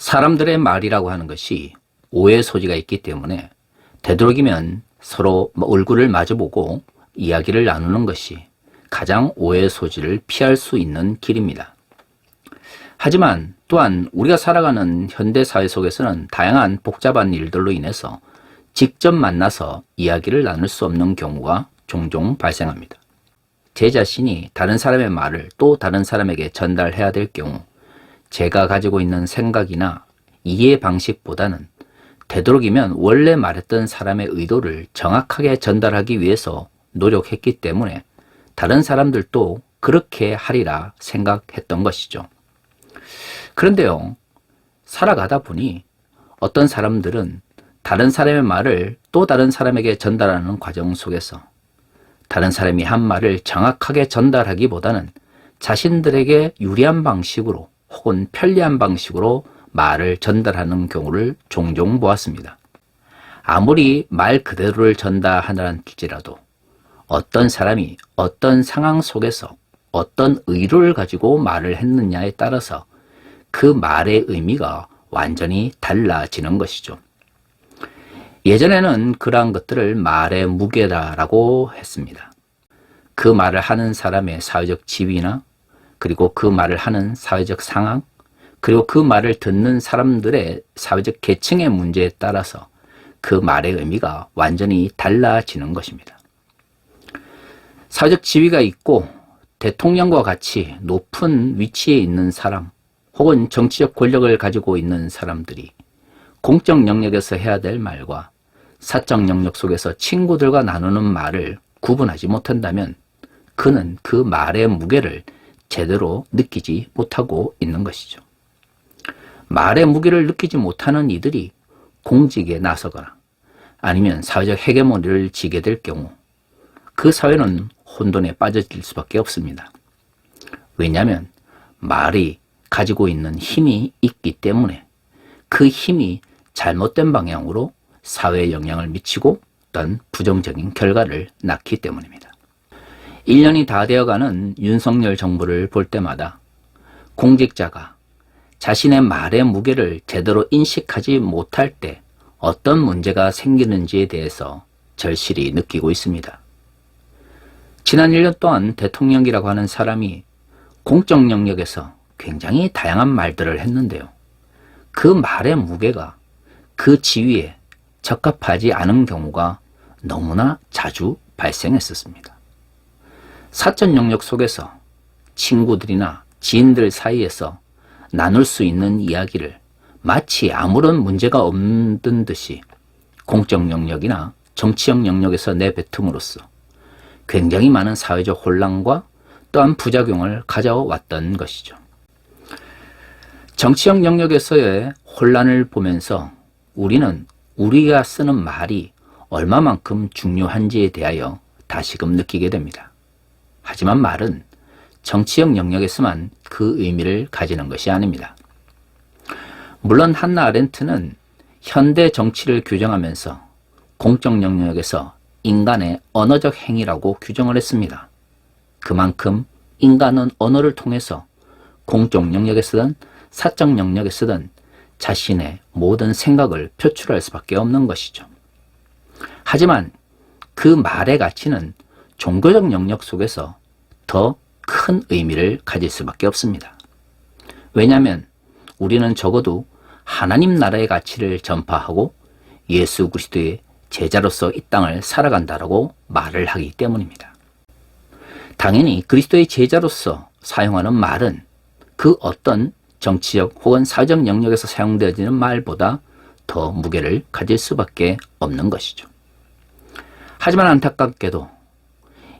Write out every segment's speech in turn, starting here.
사람들의 말이라고 하는 것이 오해 소지가 있기 때문에 되도록이면 서로 뭐 얼굴을 마주보고 이야기를 나누는 것이 가장 오해 소지를 피할 수 있는 길입니다. 하지만 또한 우리가 살아가는 현대 사회 속에서는 다양한 복잡한 일들로 인해서 직접 만나서 이야기를 나눌 수 없는 경우가 종종 발생합니다. 제 자신이 다른 사람의 말을 또 다른 사람에게 전달해야 될 경우 제가 가지고 있는 생각이나 이해 방식보다는 되도록이면 원래 말했던 사람의 의도를 정확하게 전달하기 위해서 노력했기 때문에 다른 사람들도 그렇게 하리라 생각했던 것이죠. 그런데요, 살아가다 보니 어떤 사람들은 다른 사람의 말을 또 다른 사람에게 전달하는 과정 속에서 다른 사람이 한 말을 정확하게 전달하기보다는 자신들에게 유리한 방식으로 혹은 편리한 방식으로 말을 전달하는 경우를 종종 보았습니다. 아무리 말 그대로를 전달하는지라도 어떤 사람이 어떤 상황 속에서 어떤 의도를 가지고 말을 했느냐에 따라서 그 말의 의미가 완전히 달라지는 것이죠. 예전에는 그러한 것들을 말의 무게다라고 했습니다. 그 말을 하는 사람의 사회적 지위나 그리고 그 말을 하는 사회적 상황 그리고 그 말을 듣는 사람들의 사회적 계층의 문제에 따라서 그 말의 의미가 완전히 달라지는 것입니다. 사회적 지위가 있고 대통령과 같이 높은 위치에 있는 사람 혹은 정치적 권력을 가지고 있는 사람들이 공적 영역에서 해야 될 말과 사적 영역 속에서 친구들과 나누는 말을 구분하지 못한다면 그는 그 말의 무게를 제대로 느끼지 못하고 있는 것이죠. 말의 무게를 느끼지 못하는 이들이 공직에 나서거나 아니면 사회적 헤게모니를 지게 될 경우 그 사회는 혼돈에 빠져질 수밖에 없습니다. 왜냐하면 말이 가지고 있는 힘이 있기 때문에 그 힘이 잘못된 방향으로 사회에 영향을 미치고 어떤 부정적인 결과를 낳기 때문입니다. 1년이 다 되어가는 윤석열 정부를 볼 때마다 공직자가 자신의 말의 무게를 제대로 인식하지 못할 때 어떤 문제가 생기는지에 대해서 절실히 느끼고 있습니다. 지난 1년 동안 대통령이라고 하는 사람이 공적 영역에서 굉장히 다양한 말들을 했는데요. 그 말의 무게가 그 지위에 적합하지 않은 경우가 너무나 자주 발생했었습니다. 사적 영역 속에서 친구들이나 지인들 사이에서 나눌 수 있는 이야기를 마치 아무런 문제가 없는 듯이 공적 영역이나 정치적 영역에서 내뱉음으로써 굉장히 많은 사회적 혼란과 또한 부작용을 가져왔던 것이죠. 정치적 영역에서의 혼란을 보면서 우리는 우리가 쓰는 말이 얼마만큼 중요한지에 대하여 다시금 느끼게 됩니다. 하지만 말은 정치적 영역에서만 그 의미를 가지는 것이 아닙니다. 물론 한나 아렌트는 현대 정치를 규정하면서 공적 영역에서 인간의 언어적 행위라고 규정을 했습니다. 그만큼 인간은 언어를 통해서 공적 영역에서든 사적 영역에서든 자신의 모든 생각을 표출할 수밖에 없는 것이죠. 하지만 그 말의 가치는 종교적 영역 속에서 더 큰 의미를 가질 수밖에 없습니다. 왜냐하면 우리는 적어도 하나님 나라의 가치를 전파하고 예수 그리스도의 제자로서 이 땅을 살아간다라고 말을 하기 때문입니다. 당연히 그리스도의 제자로서 사용하는 말은 그 어떤 정치적 혹은 사회적 영역에서 사용되어지는 말보다 더 무게를 가질 수밖에 없는 것이죠. 하지만 안타깝게도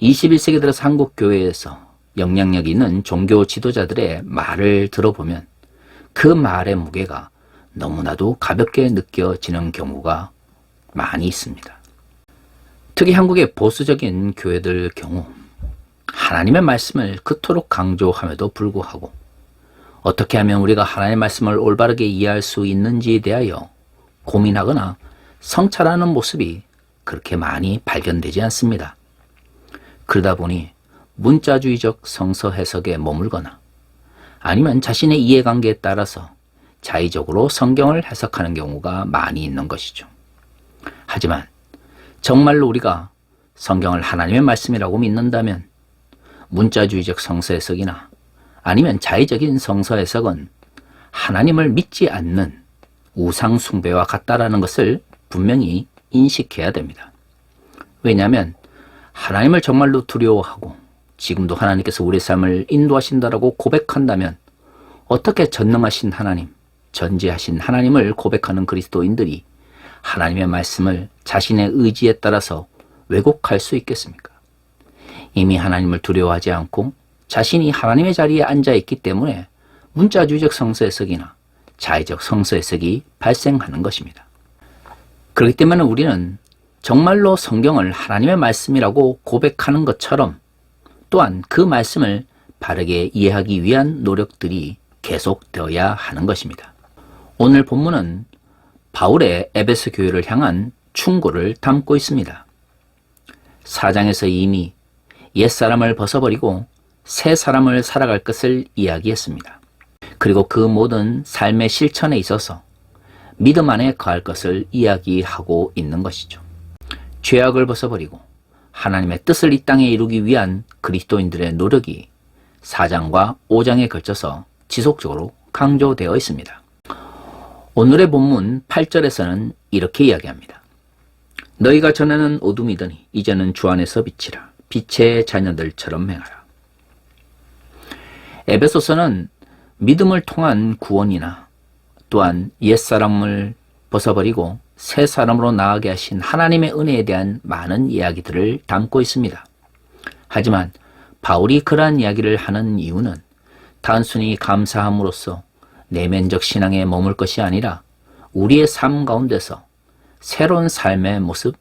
21세기 들어서 한국 교회에서 영향력 있는 종교 지도자들의 말을 들어보면 그 말의 무게가 너무나도 가볍게 느껴지는 경우가 많이 있습니다. 특히 한국의 보수적인 교회들 경우 하나님의 말씀을 그토록 강조함에도 불구하고 어떻게 하면 우리가 하나님의 말씀을 올바르게 이해할 수 있는지에 대하여 고민하거나 성찰하는 모습이 그렇게 많이 발견되지 않습니다. 그러다 보니 문자주의적 성서 해석에 머물거나 아니면 자신의 이해관계에 따라서 자의적으로 성경을 해석하는 경우가 많이 있는 것이죠. 하지만 정말로 우리가 성경을 하나님의 말씀이라고 믿는다면 문자주의적 성서 해석이나 아니면 자의적인 성서 해석은 하나님을 믿지 않는 우상 숭배와 같다라는 것을 분명히 인식해야 됩니다. 왜냐하면 하나님을 정말로 두려워하고 지금도 하나님께서 우리 삶을 인도하신다라고 고백한다면 어떻게 전능하신 하나님, 전지하신 하나님을 고백하는 그리스도인들이 하나님의 말씀을 자신의 의지에 따라서 왜곡할 수 있겠습니까? 이미 하나님을 두려워하지 않고 자신이 하나님의 자리에 앉아 있기 때문에 문자주의적 성서 해석이나 자의적 성서 해석이 발생하는 것입니다. 그렇기 때문에 우리는 정말로 성경을 하나님의 말씀이라고 고백하는 것처럼 또한 그 말씀을 바르게 이해하기 위한 노력들이 계속되어야 하는 것입니다. 오늘 본문은 바울의 에베소 교회를 향한 충고를 담고 있습니다. 사장에서 이미 옛사람을 벗어버리고 새 사람을 살아갈 것을 이야기했습니다. 그리고 그 모든 삶의 실천에 있어서 믿음 안에 거할 것을 이야기하고 있는 것이죠. 죄악을 벗어버리고 하나님의 뜻을 이 땅에 이루기 위한 그리스도인들의 노력이 4장과 5장에 걸쳐서 지속적으로 강조되어 있습니다. 오늘의 본문 8절에서는 이렇게 이야기합니다. 너희가 전에는 어둠이더니 이제는 주 안에서 빛이라 빛의 자녀들처럼 행하라. 에베소서는 믿음을 통한 구원이나 또한 옛사람을 벗어버리고 새 사람으로 나아게 하신 하나님의 은혜에 대한 많은 이야기들을 담고 있습니다. 하지만 바울이 그러한 이야기를 하는 이유는 단순히 감사함으로써 내면적 신앙에 머물 것이 아니라 우리의 삶 가운데서 새로운 삶의 모습,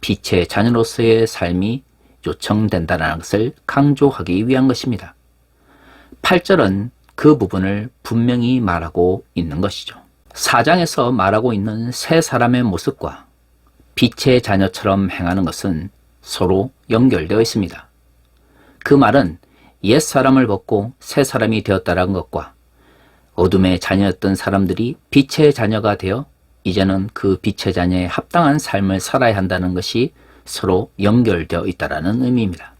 빛의 자녀로서의 삶이 요청된다는 것을 강조하기 위한 것입니다. 8절은 그 부분을 분명히 말하고 있는 것이죠. 4장에서 말하고 있는 새 사람의 모습과 빛의 자녀처럼 행하는 것은 서로 연결되어 있습니다. 그 말은 옛 사람을 벗고 새 사람이 되었다는 것과 어둠의 자녀였던 사람들이 빛의 자녀가 되어 이제는 그 빛의 자녀에 합당한 삶을 살아야 한다는 것이 서로 연결되어 있다는 의미입니다.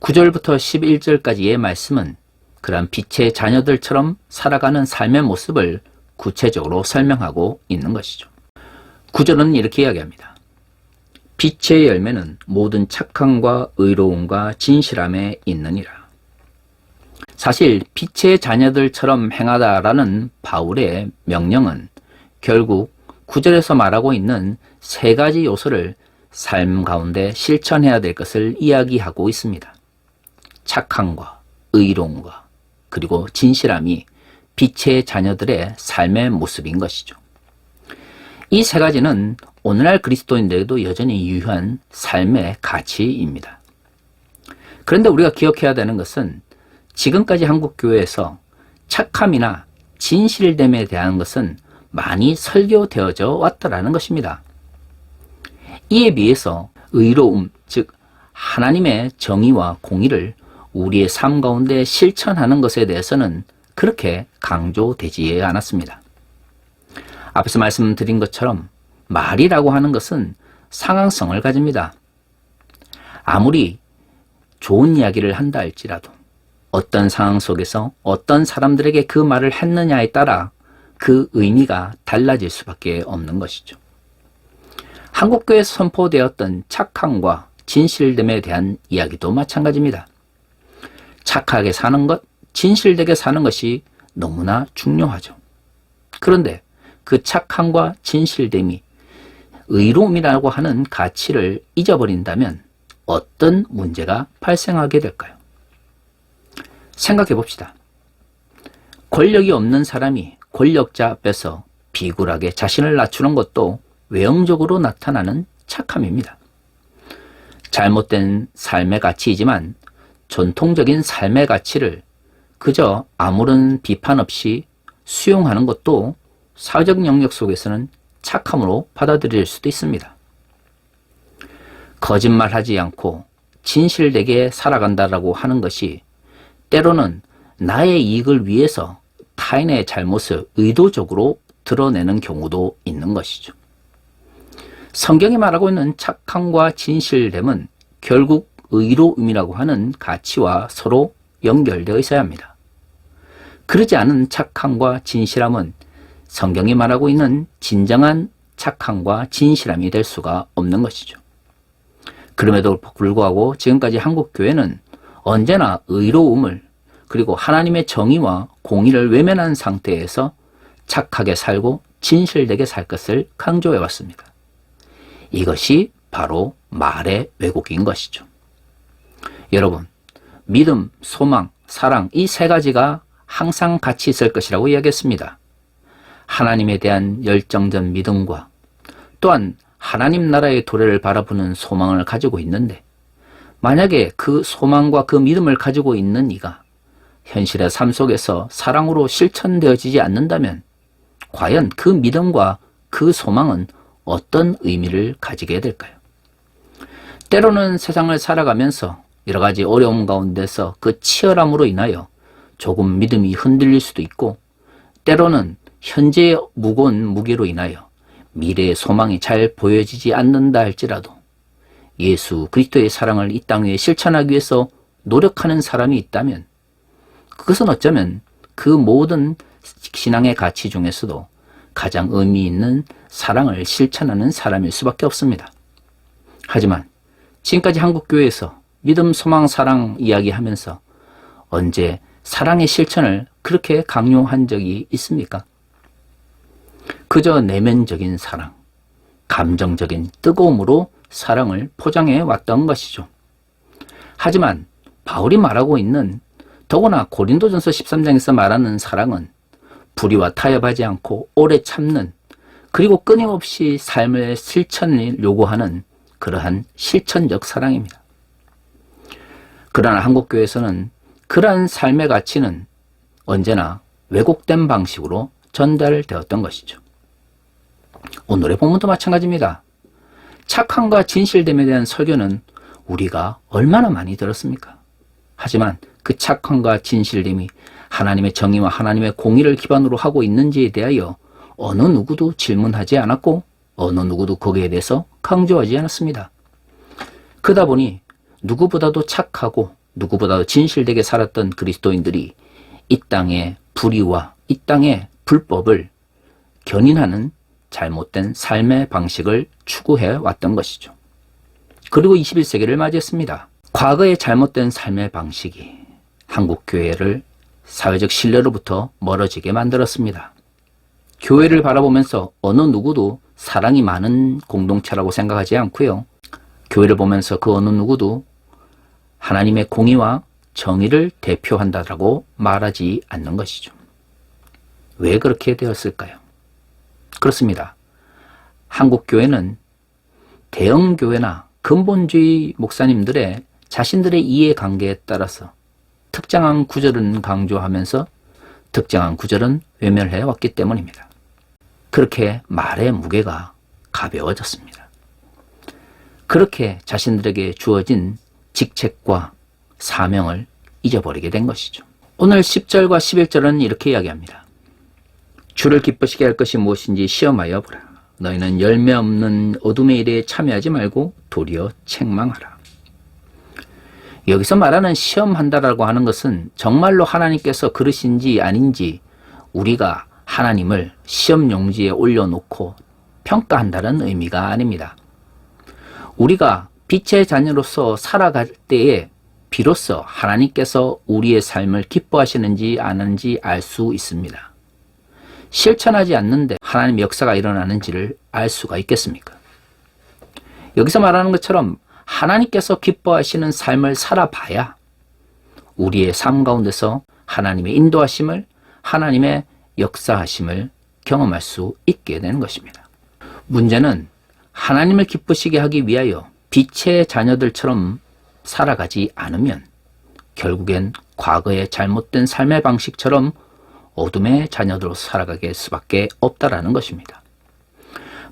9절부터 11절까지의 말씀은 그러한 빛의 자녀들처럼 살아가는 삶의 모습을 구체적으로 설명하고 있는 것이죠. 구절은 이렇게 이야기합니다. 빛의 열매는 모든 착함과 의로움과 진실함에 있느니라. 사실 빛의 자녀들처럼 행하다라는 바울의 명령은 결국 구절에서 말하고 있는 세 가지 요소를 삶 가운데 실천해야 될 것을 이야기하고 있습니다. 착함과 의로움과 그리고 진실함이 빛의 자녀들의 삶의 모습인 것이죠. 이 세 가지는 오늘날 그리스도인들에게도 여전히 유효한 삶의 가치입니다. 그런데 우리가 기억해야 되는 것은 지금까지 한국 교회에서 착함이나 진실됨에 대한 것은 많이 설교되어져 왔다라는 것입니다. 이에 비해서 의로움, 즉 하나님의 정의와 공의를 우리의 삶 가운데 실천하는 것에 대해서는 그렇게 강조되지 않았습니다. 앞에서 말씀드린 것처럼 말이라고 하는 것은 상황성을 가집니다. 아무리 좋은 이야기를 한다 할지라도 어떤 상황 속에서 어떤 사람들에게 그 말을 했느냐에 따라 그 의미가 달라질 수밖에 없는 것이죠. 한국교회에서 선포되었던 착함과 진실됨에 대한 이야기도 마찬가지입니다. 착하게 사는 것, 진실되게 사는 것이 너무나 중요하죠. 그런데 그 착함과 진실됨이 의로움이라고 하는 가치를 잊어버린다면 어떤 문제가 발생하게 될까요? 생각해 봅시다. 권력이 없는 사람이 권력자 앞에서 비굴하게 자신을 낮추는 것도 외형적으로 나타나는 착함입니다. 잘못된 삶의 가치이지만 전통적인 삶의 가치를 그저 아무런 비판 없이 수용하는 것도 사회적 영역 속에서는 착함으로 받아들일 수도 있습니다. 거짓말하지 않고 진실되게 살아간다라고 하는 것이 때로는 나의 이익을 위해서 타인의 잘못을 의도적으로 드러내는 경우도 있는 것이죠. 성경이 말하고 있는 착함과 진실됨은 결국 의로움이라고 하는 가치와 서로 연결되어 있어야 합니다. 그러지 않은 착함과 진실함은 성경이 말하고 있는 진정한 착함과 진실함이 될 수가 없는 것이죠. 그럼에도 불구하고 지금까지 한국 교회는 언제나 의로움을 그리고 하나님의 정의와 공의를 외면한 상태에서 착하게 살고 진실되게 살 것을 강조해 왔습니다. 이것이 바로 말의 왜곡인 것이죠. 여러분, 믿음, 소망, 사랑 이 세 가지가 항상 같이 있을 것이라고 이야기했습니다. 하나님에 대한 열정된 믿음과 또한 하나님 나라의 도래를 바라보는 소망을 가지고 있는데 만약에 그 소망과 그 믿음을 가지고 있는 이가 현실의 삶 속에서 사랑으로 실천되어지지 않는다면 과연 그 믿음과 그 소망은 어떤 의미를 가지게 될까요? 때로는 세상을 살아가면서 여러 가지 어려움 가운데서 그 치열함으로 인하여 조금 믿음이 흔들릴 수도 있고 때로는 현재의 무거운 무게로 인하여 미래의 소망이 잘 보여지지 않는다 할지라도 예수 그리스도의 사랑을 이 땅 위에 실천하기 위해서 노력하는 사람이 있다면 그것은 어쩌면 그 모든 신앙의 가치 중에서도 가장 의미 있는 사랑을 실천하는 사람일 수밖에 없습니다. 하지만 지금까지 한국교회에서 믿음, 소망, 사랑 이야기하면서 언제 사랑의 실천을 그렇게 강요한 적이 있습니까? 그저 내면적인 사랑, 감정적인 뜨거움으로 사랑을 포장해 왔던 것이죠. 하지만 바울이 말하고 있는 더구나 고린도전서 13장에서 말하는 사랑은 불의와 타협하지 않고 오래 참는 그리고 끊임없이 삶의 실천을 요구하는 그러한 실천적 사랑입니다. 그러나 한국교회에서는 그러한 삶의 가치는 언제나 왜곡된 방식으로 전달되었던 것이죠. 오늘의 본문도 마찬가지입니다. 착함과 진실됨에 대한 설교는 우리가 얼마나 많이 들었습니까? 하지만 그 착함과 진실됨이 하나님의 정의와 하나님의 공의를 기반으로 하고 있는지에 대하여 어느 누구도 질문하지 않았고 어느 누구도 거기에 대해서 강조하지 않았습니다. 그러다 보니 누구보다도 착하고 누구보다도 진실되게 살았던 그리스도인들이 이 땅의 불의와 이 땅의 불법을 견인하는 잘못된 삶의 방식을 추구해 왔던 것이죠. 그리고 21세기를 맞이했습니다. 과거의 잘못된 삶의 방식이 한국 교회를 사회적 신뢰로부터 멀어지게 만들었습니다. 교회를 바라보면서 어느 누구도 사랑이 많은 공동체라고 생각하지 않고요. 교회를 보면서 그 어느 누구도 하나님의 공의와 정의를 대표한다라고 말하지 않는 것이죠. 왜 그렇게 되었을까요? 그렇습니다. 한국 교회는 대형 교회나 근본주의 목사님들의 자신들의 이해관계에 따라서 특정한 구절은 강조하면서 특정한 구절은 외면해 왔기 때문입니다. 그렇게 말의 무게가 가벼워졌습니다. 그렇게 자신들에게 주어진 직책과 사명을 잊어버리게 된 것이죠. 오늘 10절과 11절은 이렇게 이야기합니다. 주를 기쁘시게 할 것이 무엇인지 시험하여 보라. 너희는 열매 없는 어둠의 일에 참여하지 말고 도리어 책망하라. 여기서 말하는 시험한다라고 하는 것은 정말로 하나님께서 그러신지 아닌지 우리가 하나님을 시험 용지에 올려놓고 평가한다는 의미가 아닙니다. 우리가 빛의 자녀로서 살아갈 때에 비로소 하나님께서 우리의 삶을 기뻐하시는지 아는지 알 수 있습니다. 실천하지 않는데 하나님 역사가 일어나는지를 알 수가 있겠습니까? 여기서 말하는 것처럼 하나님께서 기뻐하시는 삶을 살아봐야 우리의 삶 가운데서 하나님의 인도하심을 하나님의 역사하심을 경험할 수 있게 되는 것입니다. 문제는 하나님을 기쁘시게 하기 위하여 빛의 자녀들처럼 살아가지 않으면 결국엔 과거의 잘못된 삶의 방식처럼 어둠의 자녀들로 살아가게 수밖에 없다라는 것입니다.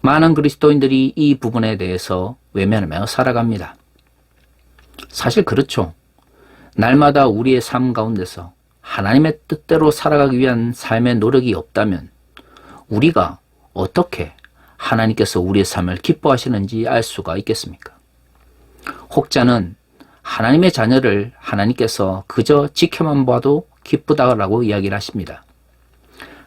많은 그리스도인들이 이 부분에 대해서 외면하며 살아갑니다. 사실 그렇죠. 날마다 우리의 삶 가운데서 하나님의 뜻대로 살아가기 위한 삶의 노력이 없다면 우리가 어떻게 하나님께서 우리의 삶을 기뻐하시는지 알 수가 있겠습니까? 혹자는 하나님의 자녀를 하나님께서 그저 지켜만 봐도 기쁘다라고 이야기를 하십니다.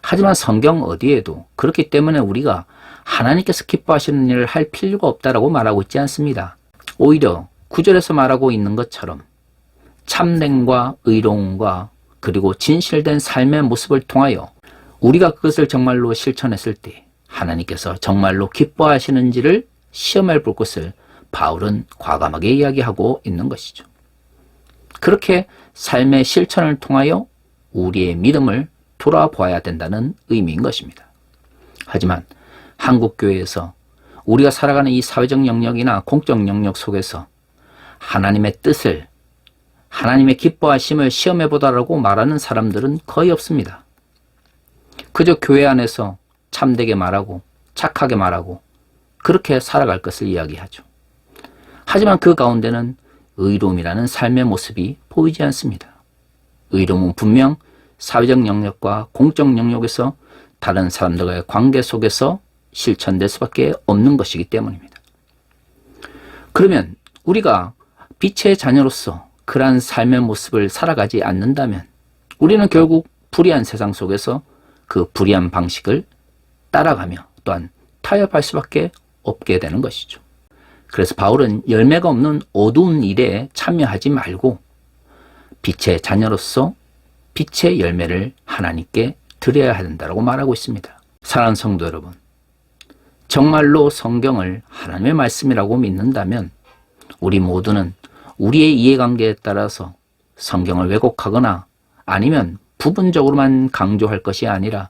하지만 성경 어디에도 그렇기 때문에 우리가 하나님께서 기뻐하시는 일을 할 필요가 없다라고 말하고 있지 않습니다. 오히려 구절에서 말하고 있는 것처럼 참됨과 의로움과 그리고 진실된 삶의 모습을 통하여 우리가 그것을 정말로 실천했을 때 하나님께서 정말로 기뻐하시는지를 시험해 볼 것을 바울은 과감하게 이야기하고 있는 것이죠. 그렇게 삶의 실천을 통하여 우리의 믿음을 돌아보아야 된다는 의미인 것입니다. 하지만 한국교회에서 우리가 살아가는 이 사회적 영역이나 공적 영역 속에서 하나님의 뜻을 하나님의 기뻐하심을 시험해 보다라고 말하는 사람들은 거의 없습니다. 그저 교회 안에서 참되게 말하고 착하게 말하고 그렇게 살아갈 것을 이야기하죠. 하지만 그 가운데는 의로움이라는 삶의 모습이 보이지 않습니다. 의로움은 분명 사회적 영역과 공적 영역에서 다른 사람들과의 관계 속에서 실천될 수밖에 없는 것이기 때문입니다. 그러면 우리가 빛의 자녀로서 그러한 삶의 모습을 살아가지 않는다면 우리는 결국 불의한 세상 속에서 그 불의한 방식을 따라가며 또한 타협할 수밖에 없게 되는 것이죠. 그래서 바울은 열매가 없는 어두운 일에 참여하지 말고 빛의 자녀로서 빛의 열매를 하나님께 드려야 한다고 말하고 있습니다. 사랑하는 성도 여러분, 정말로 성경을 하나님의 말씀이라고 믿는다면 우리 모두는 우리의 이해관계에 따라서 성경을 왜곡하거나 아니면 부분적으로만 강조할 것이 아니라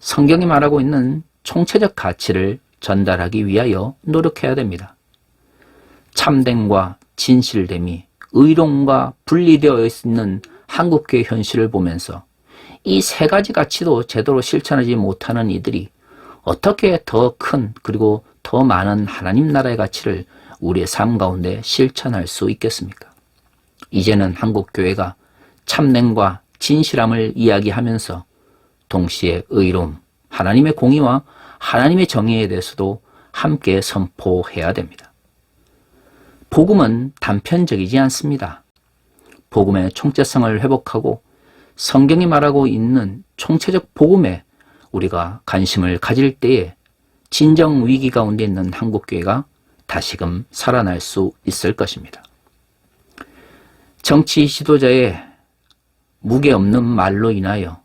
성경이 말하고 있는 총체적 가치를 전달하기 위하여 노력해야 됩니다. 참됨과 진실됨이 의로움과 분리되어 있는 한국교회 현실을 보면서 이 세 가지 가치도 제대로 실천하지 못하는 이들이 어떻게 더 큰 그리고 더 많은 하나님 나라의 가치를 우리의 삶 가운데 실천할 수 있겠습니까? 이제는 한국교회가 참냄과 진실함을 이야기하면서 동시에 의로움, 하나님의 공의와 하나님의 정의에 대해서도 함께 선포해야 됩니다. 복음은 단편적이지 않습니다. 복음의 총체성을 회복하고 성경이 말하고 있는 총체적 복음에 우리가 관심을 가질 때에 진정 위기 가운데 있는 한국교회가 다시금 살아날 수 있을 것입니다. 정치 지도자의 무게 없는 말로 인하여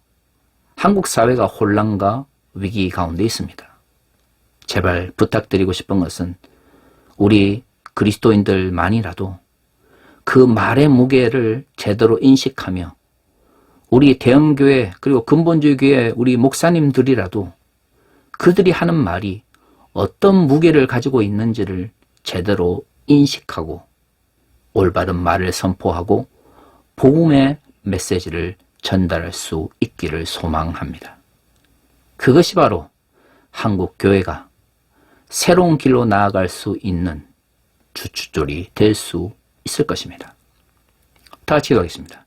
한국 사회가 혼란과 위기 가운데 있습니다. 제발 부탁드리고 싶은 것은 우리 그리스도인들만이라도 그 말의 무게를 제대로 인식하며 우리 대형교회 그리고 근본주의 교회 우리 목사님들이라도 그들이 하는 말이 어떤 무게를 가지고 있는지를 제대로 인식하고 올바른 말을 선포하고 복음의 메시지를 전달할 수 있기를 소망합니다. 그것이 바로 한국 교회가 새로운 길로 나아갈 수 있는 주춧돌이 될 수 있을 것입니다. 다 같이 가겠습니다.